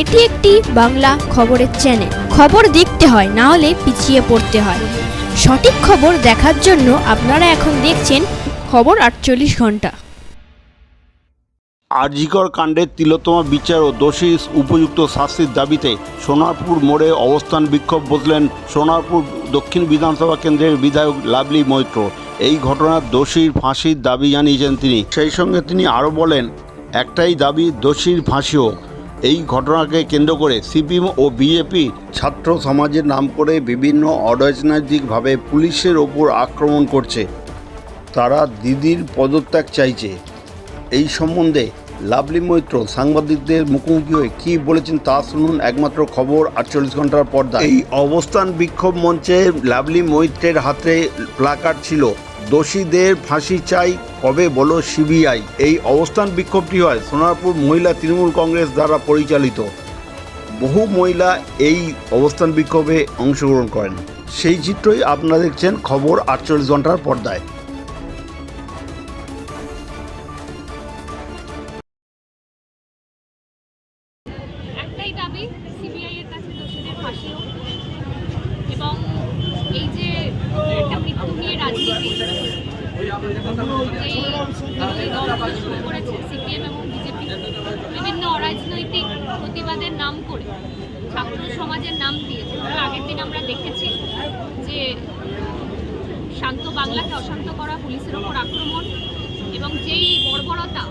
এটি একটি বাংলা খবরের চ্যানেল খবর দেখতে হয়, না হলে পিছিয়ে পড়তে হয়। সঠিক খবর দেখার জন্য আপনারা এখন দেখছেন খবর আটচল্লিশ ঘণ্টা। আরজিকর কাণ্ডের তিলোত্তমা বিচার ও দোষী উপযুক্ত শাস্তির দাবিতে সোনারপুর মোড়ে অবস্থান বিক্ষোভ বসলেন সোনারপুর দক্ষিণ বিধানসভা কেন্দ্রের বিধায়ক লাভলি মৈত্র। এই ঘটনার দোষীর ফাঁসির দাবি জানিয়েছেন তিনি। সেই সঙ্গে তিনি আরও বলেন, একটাই দাবি দোষীর ফাঁসিও। এই ঘটনাকে কেন্দ্র করে সিপিএম ও বিজেপি ছাত্র সমাজের নাম করে বিভিন্ন অরাজনৈতিকভাবে পুলিশের ওপর আক্রমণ করছে। তারা দিদির পদত্যাগ চাইছে। এই সম্বন্ধে লাভলি মৈত্র, সাংবাদিকদের মুখোমুখি হয়ে কী বলেছেন তা শুনুন। একমাত্র খবর, আটচল্লিশ ঘণ্টার পর্দা। এই অবস্থান বিক্ষোভ মঞ্চে লাভলি মৈত্রের হাতে প্লাকার্ড ছিল। দোষীদের ফাঁসি চাই, কবে বলো সিবিআই। এই অবস্থান বিক্ষোভটি হয় সোনারপুর মহিলা তৃণমূল কংগ্রেস দ্বারা পরিচালিত। বহু মহিলা এই অবস্থান বিক্ষোভে অংশগ্রহণ করেন। সেই চিত্রই আপনারা দেখছেন খবর আটচল্লিশ ঘণ্টার পর্দায়। এবং এই যে একটা মৃত্যু নিয়ে রাজনীতি শুরু করেছে, সিপিএম এবং বিজেপি, বিভিন্ন অরাজনৈতিক প্রতিবাদের নাম করে, ছাত্র সমাজের নাম দিয়ে যেগুলো আগের দিন আমরা দেখেছি যে শান্ত বাংলাকে অশান্ত করা, পুলিশের ওপর আক্রমণ এবং যেই বর্বরতা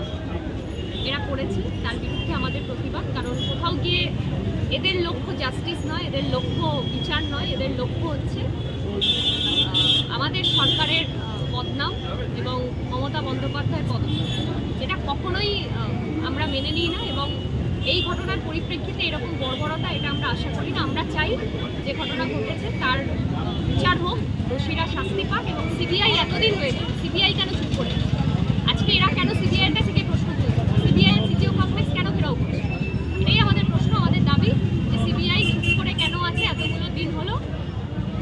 এরা করেছে, তার বিরুদ্ধে আমাদের প্রতিবাদ। কারণ কোথাও গিয়ে এদের লক্ষ্য জাস্টিস নয়, এদের লক্ষ্য বিচার নয়। লক্ষ্য হচ্ছে আমাদের সরকারের বদনাম এবং মমতা বন্দ্যোপাধ্যায়ের পদক্ষেপ। এটা কখনোই আমরা মেনে নিই না এবং এই ঘটনার পরিপ্রেক্ষিতে এরকম বর্বরতা, এটা আমরা আশা করি না। আমরা চাই যে ঘটনা ঘটেছে, তার বিচার হোক, দোষীরা শাস্তি পাক এবং সিবিআই এতদিন হয়েছে সিবিআই কেন চুপ করে আজকে এরা কেন সিবিআইয়ের কাছে গিয়ে প্রশ্ন তুলছে সিবিআই সিজিও কংগ্রেস কেন ঘেরাও করছে এটাই আমাদের প্রশ্ন আমাদের দাবি যে সিবিআই চুপ করে কেন আছে এতগুলো দিন হলো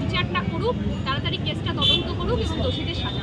বিচারটা করুক তাড়াতাড়ি কেসটা তদন্ত করুক এবং দোষীদের সাজা